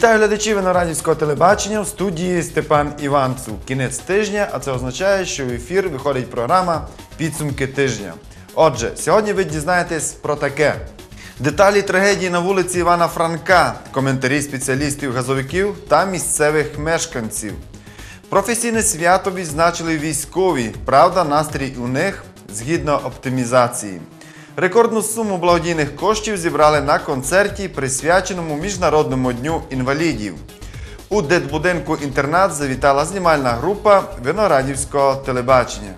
Вітаю глядачів Виноградівського телебачення в студії Степан Іванцев. Кінець тижня, а це означає, що в ефір виходить програма Підсумки тижня. Отже, сьогодні ви дізнаєтесь про таке: деталі трагедії на вулиці Івана Франка, коментарі спеціалістів-газовиків та місцевих мешканців. Професійне свято відзначили військові. Правда, настрій у них згідно оптимізації. Рекордну суму благодійних коштів зібрали на концерті, присвяченому Міжнародному дню інвалідів. У дитбудинку інтернат завітала знімальна група Виноградівського телебачення.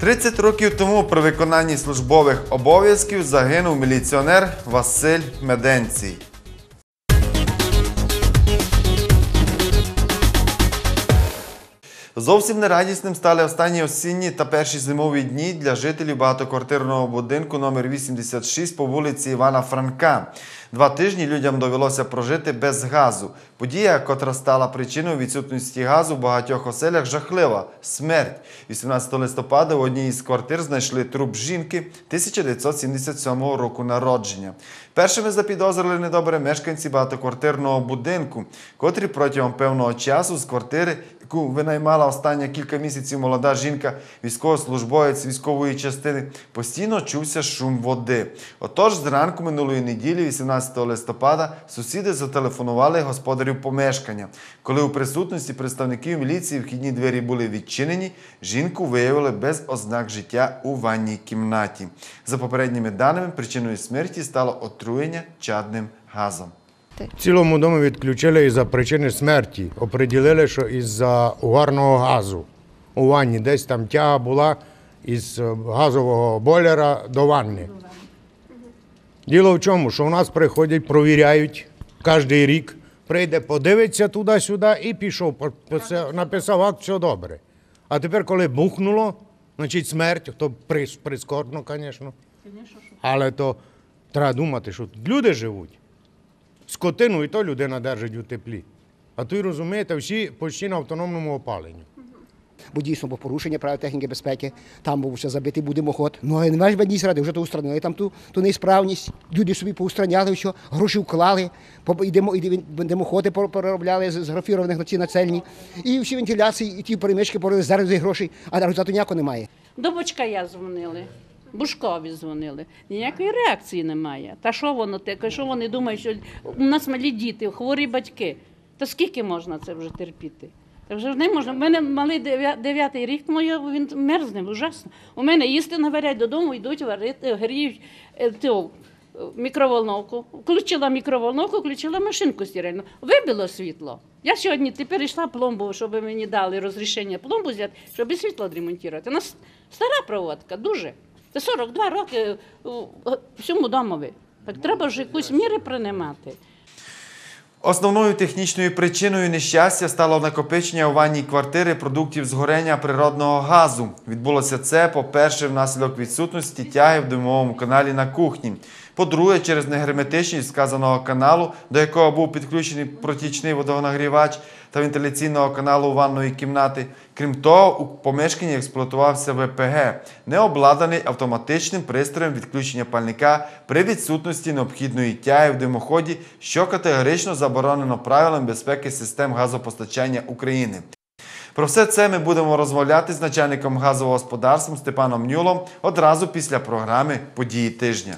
30 років тому при виконанні службових обов'язків загинув міліціонер Василь Меденцій. Зовсім нерадісним стали останні осінні та перші зимові дні для жителів багатоквартирного будинку номер 86 по вулиці Івана Франка. Два тижні людям довелося прожити без газу. Подія, котра стала причиною відсутності газу в багатьох оселях, жахлива смерть. 18 листопада в одній із квартир знайшли труп жінки 1977 року народження. Першими запідозрили недобре мешканці багатоквартирного будинку, котрі протягом певного часу з квартири, яку винаймала останні кілька місяців молода жінка, військовослужбовець військової частини, постійно чувся шум води. Отож, зранку минулої неділі, 18 листопада, сусіди зателефонували господарю помешкання. Коли у присутності представників міліції вхідні двері були відчинені, жінку виявили без ознак життя у ванній кімнаті. За попередніми даними, причиною смерті стало отруєння чадним газом. В цілому дому відключили із-за причини смерті. Оприділили, що із-за угарного газу у ванні. Десь там тяга була із е, газового бойлера до ванни. Діло в чому, що у нас приходять, провіряють кожен рік. Прийде, подивиться туди-сюди і пішов, написав акт, все добре. А тепер, коли бухнуло, значить смерть, то прискорбно, звісно. Але то треба думати, що люди живуть. Скотину і то людина держить у теплі. А тут, розумієте, всі почти на автономному опаленні. Бо дійсно було порушення правил техніки безпеки, там був ще забитий був димоход. Ну але не бедність ради, вже то устранили там ту, ту неісправність. Люди собі поустраняли, що гроші вклали, димоходи пор- переробляли з, графірованих на ці нацельні. І всі вентиляції, і ті перемички порили зараз грошей, а результату ніякого немає. До Бочкая дзвонили, Бушкові дзвонили. Ніякої реакції немає. Та що воно таке? Що вони думають, що у нас малі діти, хворі батьки. Та скільки можна це вже терпіти? Та вже не можна. У мене малий дев'ятий рік, моє, він мерзне, ужасно. У мене їсти наварять додому, йдуть варити, гріють е, е, мікроволновку. Включила мікроволновку, включила машинку стиральну. Вибило світло. Я сьогодні тепер йшла пломбу, щоб мені дали розрішення пломбу взяти, щоб світло відремонтувати. У нас стара проводка, дуже. Це 42 роки всьому домові. Так треба ж якусь міри приймати. Основною технічною причиною нещастя стало накопичення у ванній квартири продуктів згорення природного газу. Відбулося це, по-перше, внаслідок відсутності тяги в димовому каналі на кухні. По-друге, через негерметичність сказаного каналу, до якого був підключений протічний водонагрівач та вентиляційного каналу ванної кімнати. Крім того, у помешканні експлуатувався ВПГ, не обладнаний автоматичним пристроєм відключення пальника при відсутності необхідної тяги в димоході, що категорично заборонено правилам безпеки систем газопостачання України. Про все це ми будемо розмовляти з начальником газового господарства Степаном Нюлом одразу після програми Події тижня.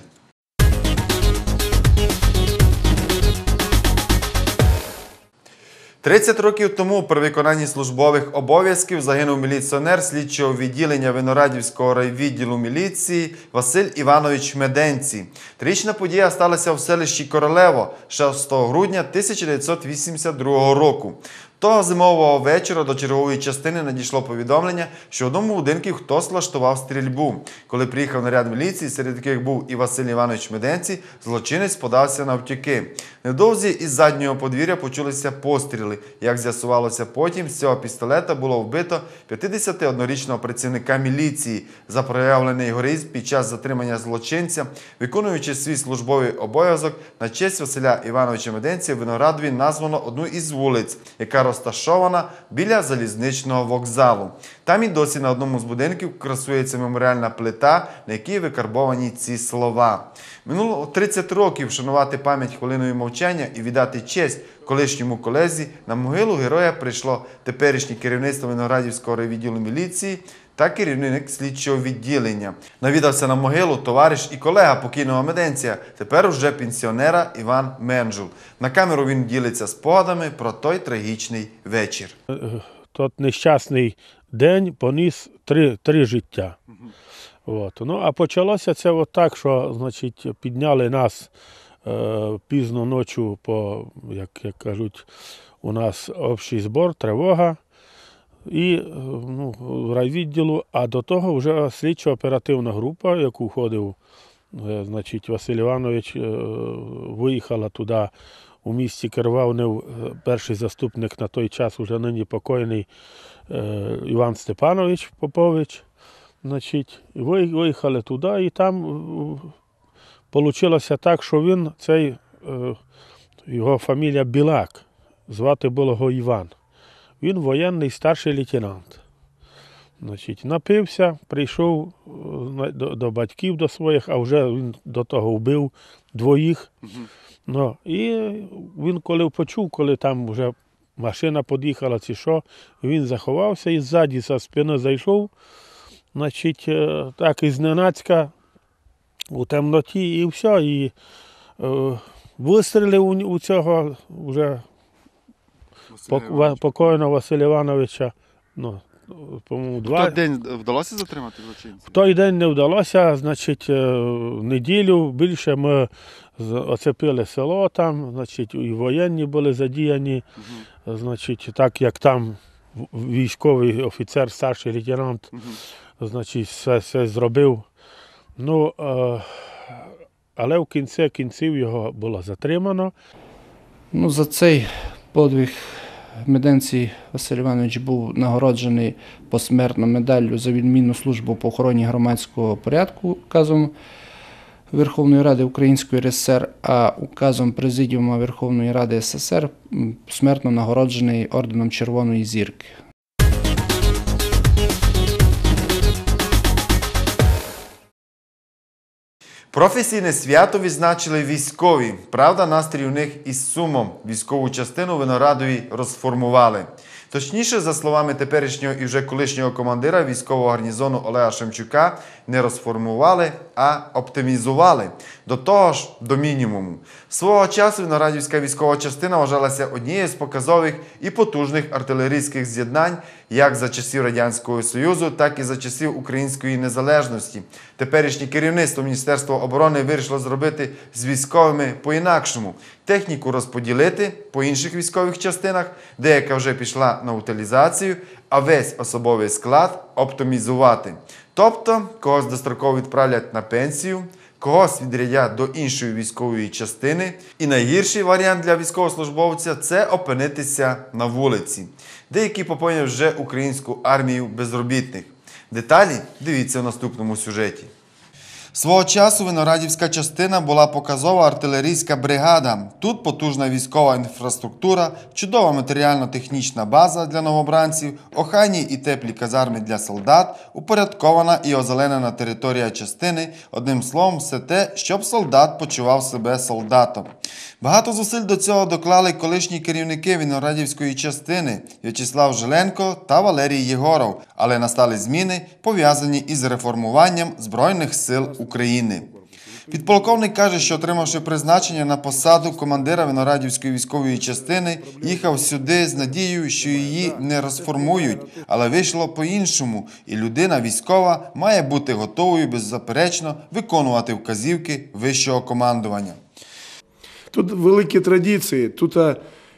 Тридцять років тому при виконанні службових обов'язків загинув міліціонер слідчого відділення Виноградівського райвідділу міліції Василь Іванович Меденці. Трічна подія сталася в селищі Королево 6 грудня 1982 року. Того зимового вечора до чергової частини надійшло повідомлення, що в одному будинку хтось влаштував стрільбу. Коли приїхав наряд міліції, серед яких був і Василь Іванович Меденці, злочинець подався на втюки. Невдовзі із заднього подвір'я почулися постріли. Як з'ясувалося потім, з цього пістолета було вбито 51-річного працівника міліції за проявлений героїзм під час затримання злочинця, виконуючи свій службовий обов'язок на честь Василя Івановича Меденці в Виноградові названо одну із вулиць, яка розташована біля залізничного вокзалу. Там і досі на одному з будинків красується меморіальна плита, на якій викарбовані ці слова. Минуло 30 років вшанувати пам'ять хвилиною мовчання і віддати честь колишньому колезі. На могилу героя прийшло теперішнє керівництво Виноградівського райвідділу міліції та керівник слідчого відділення. Навідався на могилу товариш і колега покійного меденція, тепер уже пенсіонера Іван Менжул. На камеру він ділиться спогадами про той трагічний вечір. тот нещасний день поніс три, три життя. От. Ну, а почалося це от так, що значить, підняли нас е, пізно ночі по, як, як кажуть, у нас общий збор, тривога. І е, ну, райвідділу, а до того вже слідчо-оперативна група, яку входив е, значить, Василь Іванович, е, виїхала туди у місті е, перший заступник на той час, уже нині покойний Іван Степанович Попович. Значить, виїхали туди, і там вийшло так, що він, цей, його фамілія Білак, звати було його Іван. Він воєнний старший лейтенант. Значить, напився, прийшов е, до, до батьків до своїх, а вже він до того вбив двоїх. Ну, і він коли почув, коли там вже машина під'їхала, чи що, він заховався і ззаді за спини зайшов, значить, е, так і зненацька у темноті, і все. І е, вистрілив у, у цього вже пок- покойного Василя Івановича. Ну, по-моєму, В той день вдалося затримати злочинців? В той день не вдалося, значить, е, в неділю більше ми оцепили село там, значить, і воєнні були задіяні, значить, так як там військовий офіцер, старший лейтенант, значить, все, все зробив. Ну, е, але в кінці кінців його було затримано. Ну, за цей подвиг Меденцій Василь Іванович був нагороджений посмертно медаллю за відмінну службу по охороні громадського порядку указом Верховної Ради Української РСР, а указом Президіума Верховної Ради СССР посмертно нагороджений орденом Червоної зірки. Професійне свято відзначили військові. Правда, настрій у них із сумом. Військову частину Виноградові розформували. Точніше, за словами теперішнього і вже колишнього командира військового гарнізону Олега Шемчука, не розформували, а оптимізували. До того ж, до мінімуму. Свого часу Виноградівська військова частина вважалася однією з показових і потужних артилерійських з'єднань як за часів Радянського Союзу, так і за часів Української незалежності. Теперішнє керівництво Міністерства оборони вирішило зробити з військовими по-інакшому. Техніку розподілити по інших військових частинах, деяка вже пішла на утилізацію, а весь особовий склад оптимізувати. Тобто когось достроково відправлять на пенсію, когось відрядять до іншої військової частини. І найгірший варіант для військовослужбовця це опинитися на вулиці. Деякі поповнять вже українську армію безробітних. Деталі дивіться в наступному сюжеті. Свого часу Виноградівська частина була показова артилерійська бригада. Тут потужна військова інфраструктура, чудова матеріально-технічна база для новобранців, охайні і теплі казарми для солдат, упорядкована і озеленена територія частини. Одним словом, все те, щоб солдат почував себе солдатом. Багато зусиль до цього доклали колишні керівники Виноградівської частини В'ячеслав Жиленко та Валерій Єгоров, але настали зміни, пов'язані із реформуванням Збройних сил України. Підполковник каже, що отримавши призначення на посаду командира Виноградівської військової частини, їхав сюди з надією, що її не розформують, але вийшло по-іншому, і людина військова має бути готовою беззаперечно виконувати вказівки вищого командування. Тут великі традиції. Тут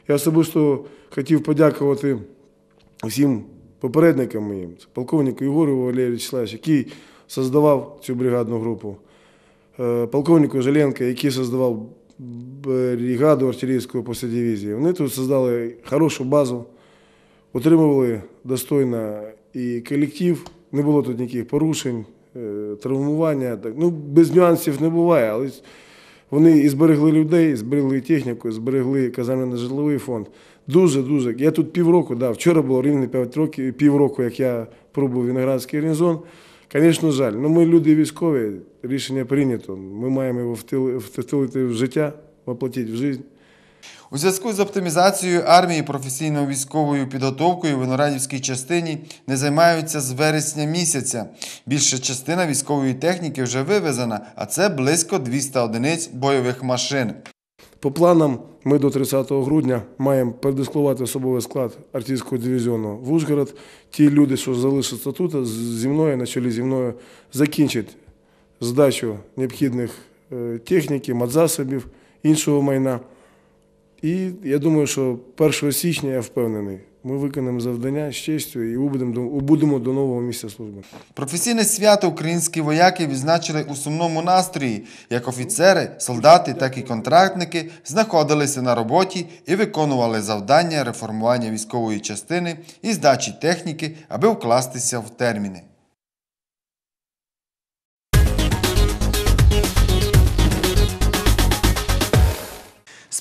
я особисто хотів подякувати всім попередникам моїм, полковнику Єгору Валерію Вячеславовичу, який создавав цю бригадну групу, е, полковнику Желенко, який создавав бригаду артилерійську після дивізії. Вони тут создали хорошу базу, утримували достойно і колектив, не було тут ніяких порушень, е, травмування. Ну, без нюансів не буває, але вони і зберегли людей, зберегли техніку, і зберегли казарменно житловий фонд. Дуже, дуже. Я тут півроку, да, вчора було рівно 5 років, півроку, як я пробував Виноградський гарнізон. Звісно, жаль. Ну, ми люди військові, рішення прийнято. Ми маємо його втілити в життя, воплотити в життя. У зв'язку з оптимізацією армії професійною військовою підготовкою в Виноградівській частині не займаються з вересня місяця. Більша частина військової техніки вже вивезена, а це близько 200 одиниць бойових машин. По планам, ми до 30 грудня маємо передискувати особовий склад артійського дивізіону в Ужгород. Ті люди, що залишаться тут, зі мною, на чолі зі мною, закінчать здачу необхідних е, техніки, мадзасобів, іншого майна. І я думаю, що 1 січня, я впевнений, ми виконаємо завдання з честю і будемо до нового місця служби. Професійне свято українські вояки відзначили у сумному настрої. Як офіцери, солдати, так і контрактники знаходилися на роботі і виконували завдання реформування військової частини і здачі техніки, аби вкластися в терміни.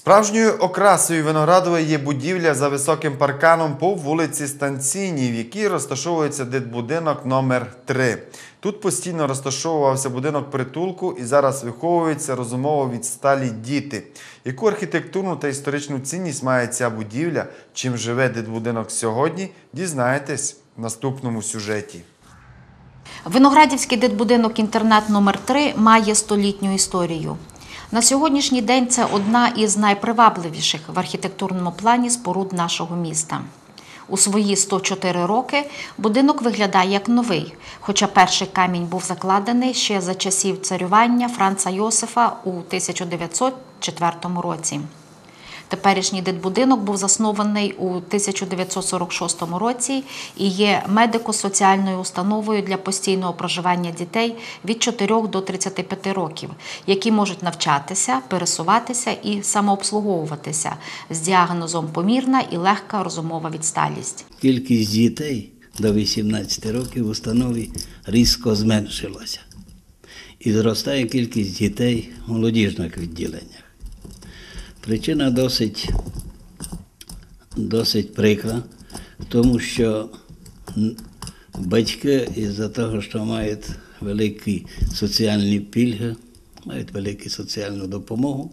Справжньою окрасою Виноградової є будівля за високим парканом по вулиці Станційній, в якій розташовується дитбудинок номер 3 Тут постійно розташовувався будинок притулку і зараз виховуються розумово відсталі діти. Яку архітектурну та історичну цінність має ця будівля, чим живе дитбудинок сьогодні, дізнаєтесь в наступному сюжеті. Виноградівський дитбудинок інтернат номер 3 має столітню історію. На сьогоднішній день це одна із найпривабливіших в архітектурному плані споруд нашого міста. У свої 104 роки будинок виглядає як новий, хоча перший камінь був закладений ще за часів царювання Франца Йосифа у 1904 році. Теперішній дитбудинок був заснований у 1946 році і є медико-соціальною установою для постійного проживання дітей від 4 до 35 років, які можуть навчатися, пересуватися і самообслуговуватися з діагнозом помірна і легка розумова відсталість. Кількість дітей до 18 років в установі різко зменшилася. І зростає кількість дітей в молодіжних відділеннях. Причина досить, досить прикра, тому що батьки із-за того, що мають великі соціальні пільги, мають велику соціальну допомогу,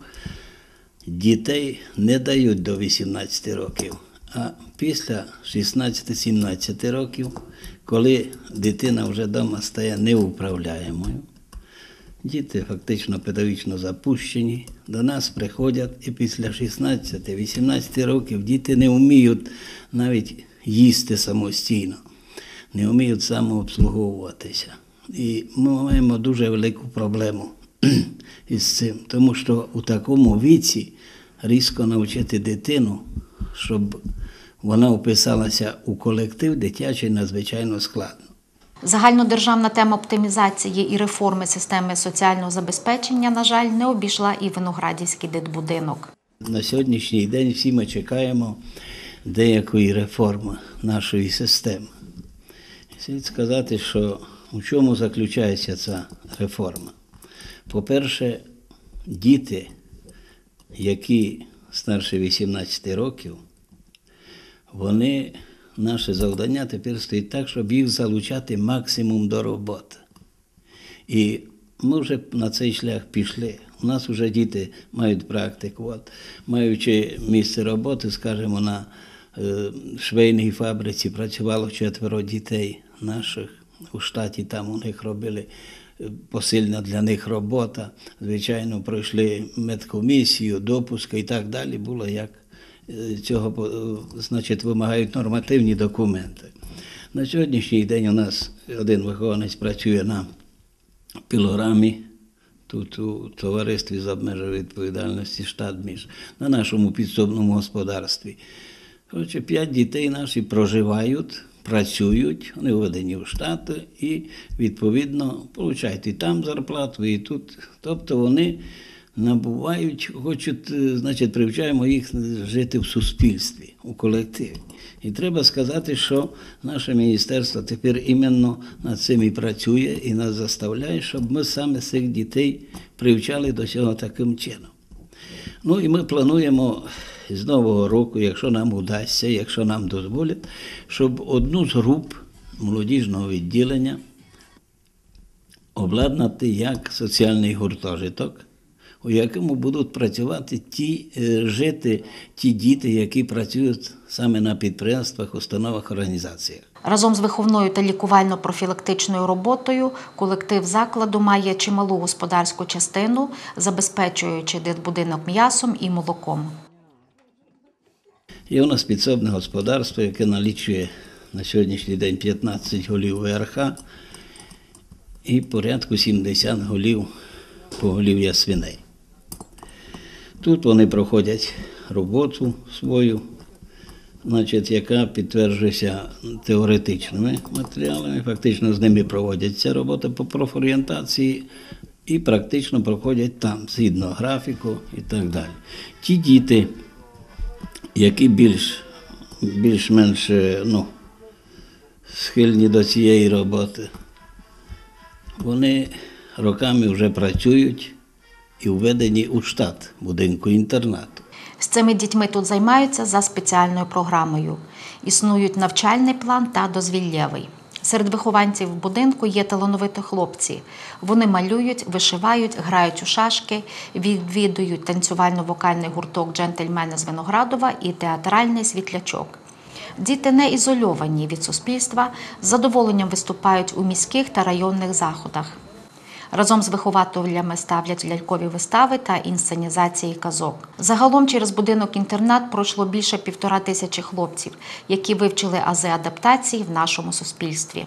дітей не дають до 18 років. А після 16-17 років, коли дитина вже вдома стає неуправляємою, діти фактично педагогічно запущені, до нас приходять і після 16-18 років діти не вміють навіть їсти самостійно, не вміють самообслуговуватися. І ми маємо дуже велику проблему із цим, тому що у такому віці різко навчити дитину, щоб вона вписалася у колектив дитячий надзвичайно складно. Загальнодержавна тема оптимізації і реформи системи соціального забезпечення, на жаль, не обійшла і виноградівський дитбудинок. На сьогоднішній день всі ми чекаємо деякої реформи нашої системи. Слід сказати, що у чому заключається ця реформа? По-перше, діти, які старше 18 років, вони, наше завдання тепер стоїть так, щоб їх залучати максимум до роботи. І ми вже на цей шлях пішли. У нас вже діти мають практику. От, маючи місце роботи, скажімо, на е, швейній фабриці працювало четверо дітей наших у штаті, там у них робили е, посильна для них робота. Звичайно, пройшли медкомісію, допуск і так далі. Було як цього по- е, значить, вимагають нормативні документи. На сьогоднішній день у нас один вихованець працює на пілограмі, тут у товаристві з обмеженою відповідальності штат між на нашому підсобному господарстві. Коротше, п'ять дітей наші проживають, працюють, вони введені в штати і, відповідно, получають і там зарплату, і тут. Тобто вони набувають, хочуть, е, значить, привчаємо їх жити в суспільстві, у колективі. І треба сказати, що наше міністерство тепер іменно над цим і працює і нас заставляє, щоб ми саме цих дітей привчали до цього таким чином. Ну і ми плануємо з Нового року, якщо нам удасться, якщо нам дозволять, щоб одну з груп молодіжного відділення обладнати як соціальний гуртожиток, у якому будуть працювати ті е, жити, ті діти, які працюють саме на підприємствах, установах, організаціях. Разом з виховною та лікувально-профілактичною роботою колектив закладу має чималу господарську частину, забезпечуючи дитбудинок м'ясом і молоком. Є у нас підсобне господарство, яке налічує на сьогоднішній день 15 голів ВРХ і порядку 70 голів поголів'я свиней. Тут вони проходять роботу свою, значить, яка підтверджується теоретичними матеріалами. Фактично з ними проводяться робота по профорієнтації і практично проходять там, згідно графіку і так далі. Ті діти, які більш, більш-менш е, ну, схильні до цієї роботи, вони роками вже працюють і введені у штат будинку інтернату. З цими дітьми тут займаються за спеціальною програмою. Існують навчальний план та дозвіллєвий. Серед вихованців будинку є талановиті хлопці. Вони малюють, вишивають, грають у шашки, відвідують танцювально-вокальний гурток Джентльмени з Виноградова і театральний світлячок. Діти не ізольовані від суспільства, з задоволенням виступають у міських та районних заходах. Разом з вихователями ставлять лялькові вистави та інсценізації казок. Загалом через будинок-інтернат пройшло більше півтора тисячі хлопців, які вивчили ази адаптації в нашому суспільстві.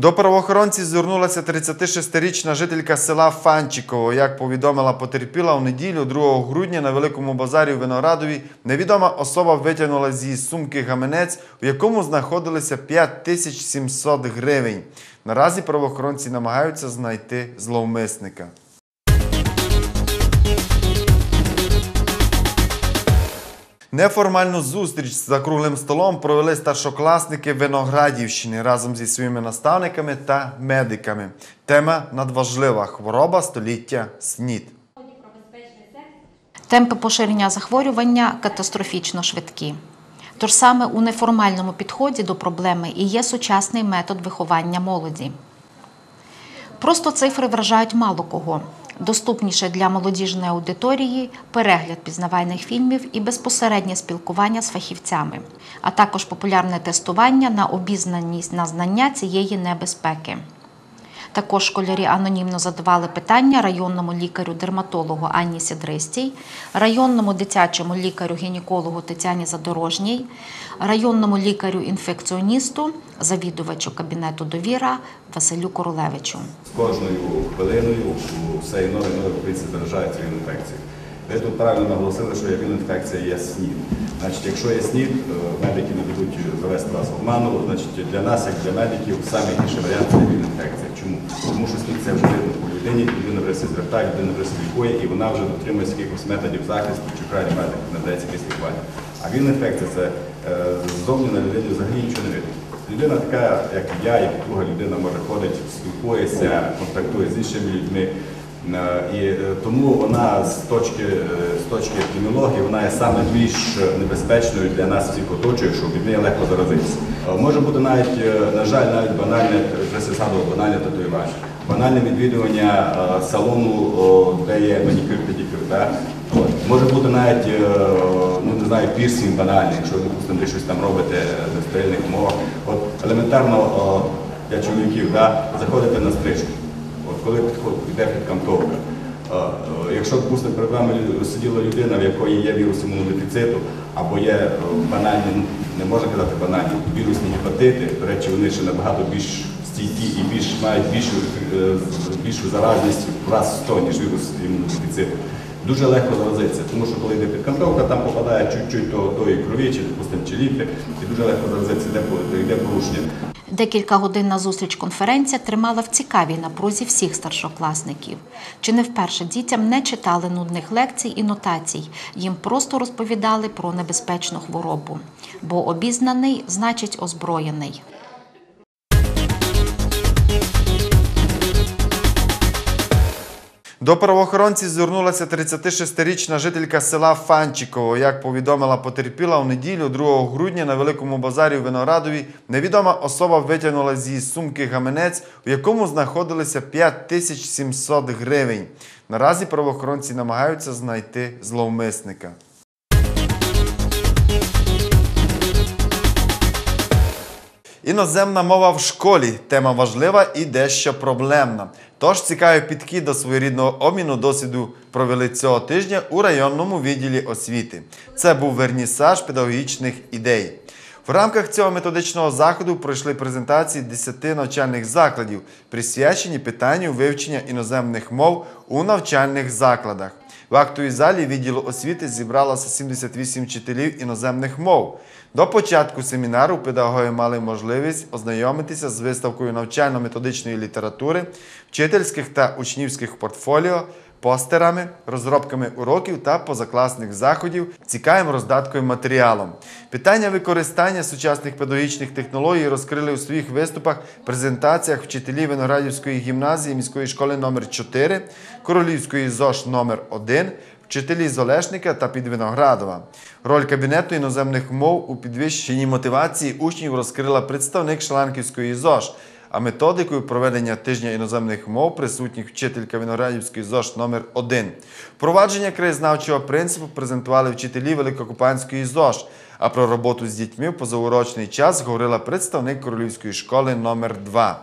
До правоохоронців звернулася 36-річна жителька села Фанчиково. Як повідомила потерпіла у неділю, 2 грудня на великому базарі у Виноградові невідома особа витягнула з її сумки гаманець, у якому знаходилися 5700 гривень. Наразі правоохоронці намагаються знайти зловмисника. Неформальну зустріч за круглим столом провели старшокласники Виноградівщини разом зі своїми наставниками та медиками. Тема надважлива хвороба століття СНІД. Темпи поширення захворювання катастрофічно швидкі. Тож саме у неформальному підході до проблеми і є сучасний метод виховання молоді. Просто цифри вражають мало кого. Доступніше для молодіжної аудиторії перегляд пізнавальних фільмів і безпосереднє спілкування з фахівцями, а також популярне тестування на обізнаність на знання цієї небезпеки. Також школярі анонімно задавали питання районному лікарю-дерматологу Анні Сідристій, районному дитячому лікарю-гінекологу Тетяні Задорожній, районному лікарю-інфекціоністу, завідувачу кабінету довіра Василю Королевичу. з кожною хвилиною у все нові нові заражаються інфекцію. Ви тут правильно наголосили, що інфекція є СНІД. Значить, якщо є СНІД, е, медики не будуть завести вас в обману, значить для нас, як для медиків, найгірший варіант це інфекція. Чому? Тому що СНІД це вже видно по людині, людина вже звертає, людина вже лікує, і вона вже дотримується якихось методів захисту, чи крайні медик надається якесь лікування. А інфекція це е, ззовні на людині взагалі нічого не видно. Людина така, як я, як друга людина може ходить, спілкується, контактує з іншими людьми. Е, І е, тому вона з точки, е, з точки епідеміології вона є саме більш небезпечною для нас всіх оточуючих, що від неї легко заразитися. Може бути навіть, на жаль, навіть банальне, згадував, банальне татуювання. Банальне відвідування салону, де є манікюр, педикюр. Може бути навіть, ну не знаю, пірсінг банальний, якщо ви, щось там робите в стерильних умовах. От елементарно для чоловіків да, заходите на стрижку. Коли підходить, йде підкантовка. Е, е, Якщо, допустимо, перед вами сиділа людина, в якої є вірус імунодефіциту, або є е, банальні, не можна казати банальні, вірусні гепатити, до речі, вони ще набагато більш стійкі і більш мають більшу, більшу заразність раз 100, ніж вірус імунодефіциту. Дуже легко заразитися, тому що коли йде підкантовка, там попадає чуть-чуть тої крові, чи, допустимо, чи ліпи, і дуже легко заразитися, йде порушення. Декілька годин на зустріч конференція тримала в цікавій напрузі всіх старшокласників. Чи не вперше дітям не читали нудних лекцій і нотацій, їм просто розповідали про небезпечну хворобу. Бо обізнаний значить озброєний. До правоохоронців звернулася 36-річна жителька села Фанчиково. Як повідомила потерпіла у неділю, 2 грудня на великому базарі у Виноградові, невідома особа витягнула з її сумки гаманець, у якому знаходилися 5700 гривень. Наразі правоохоронці намагаються знайти зловмисника. Іноземна мова в школі тема важлива і дещо проблемна. Тож цікавий підхід до своєрідного обміну досвіду провели цього тижня у районному відділі освіти. Це був вернісаж педагогічних ідей. В рамках цього методичного заходу пройшли презентації 10 навчальних закладів, присвячені питанню вивчення іноземних мов у навчальних закладах. В актовій залі відділу освіти зібралося 78 вчителів іноземних мов. До початку семінару педагоги мали можливість ознайомитися з виставкою навчально-методичної літератури, вчительських та учнівських портфоліо, постерами, розробками уроків та позакласних заходів, цікавим роздаткою матеріалом. Питання використання сучасних педагогічних технологій розкрили у своїх виступах, презентаціях вчителі Виноградівської гімназії міської школи номер 4 Королівської ЗОШ номер 1 вчителі з Олешника та Підвиноградова. Роль кабінету іноземних мов у підвищенні мотивації учнів розкрила представник Шаланківської ЗОЖ, а методикою проведення тижня іноземних мов присутніх вчителька Виноградівської ЗОЖ номер 1 Впровадження краєзнавчого принципу презентували вчителі Великокупанської ЗОЖ, а про роботу з дітьми в позаурочний час говорила представник Королівської школи номер 2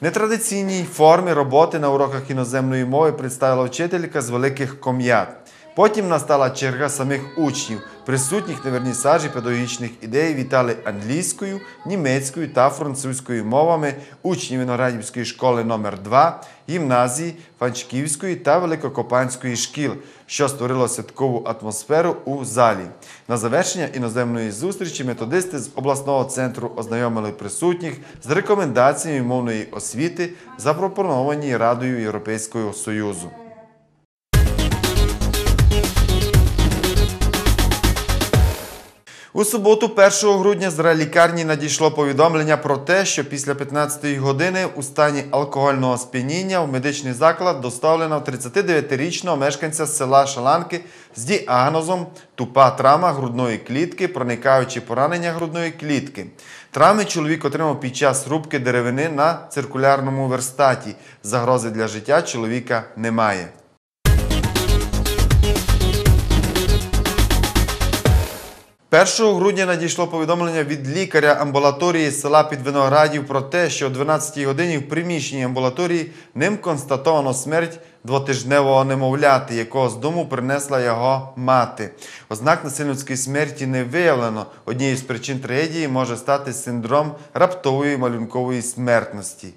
Нетрадиційній формі роботи на уроках іноземної мови представила вчителька з великих ком'ят. Потім настала черга самих учнів, присутніх на вернісажі педагогічних ідей вітали англійською, німецькою та французькою мовами учні Виноградівської школи номер 2 гімназії, Фанчківської та Великокопанської шкіл, що створило святкову атмосферу у залі. На завершення іноземної зустрічі методисти з обласного центру ознайомили присутніх з рекомендаціями мовної освіти, запропоновані Радою Європейського Союзу. У суботу, 1 грудня, з райлікарні надійшло повідомлення про те, що після 15-ї години у стані алкогольного сп'яніння в медичний заклад доставлено 39-річного мешканця села Шаланки з діагнозом тупа травма грудної клітки, проникаючи поранення грудної клітки. Травми чоловік отримав під час рубки деревини на циркулярному верстаті. Загрози для життя чоловіка немає. Першого грудня надійшло повідомлення від лікаря амбулаторії села Підвиноградів про те, що о 12-й годині в приміщенні амбулаторії ним констатовано смерть двотижневого немовляти, якого з дому принесла його мати. Ознак насильницької смерті не виявлено. Однією з причин трагедії може стати синдром раптової малюнкової смертності.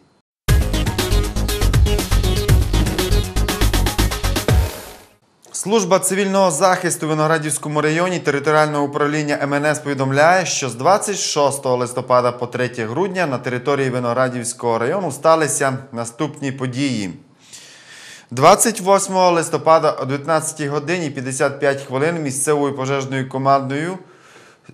Служба цивільного захисту в Виноградівському районі територіального управління МНС повідомляє, що з 26 листопада по 3 грудня на території Виноградівського району сталися наступні події. 28 листопада о 19 годині 55 хвилин місцевою пожежною командою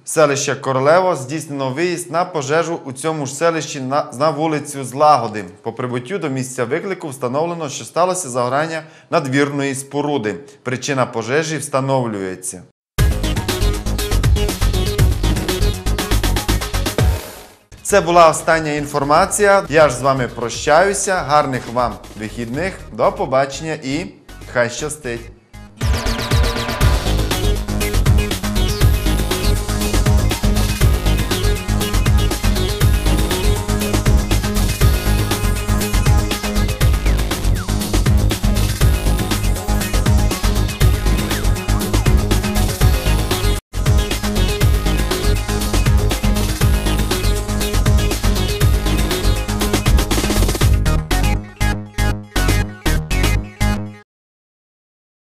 селища Королево здійснено виїзд на пожежу у цьому ж селищі на, вулицю Злагоди. По прибуттю до місця виклику встановлено, що сталося загорання надвірної споруди. Причина пожежі встановлюється. Це була остання інформація. Я ж з вами прощаюся. Гарних вам вихідних. До побачення і хай щастить!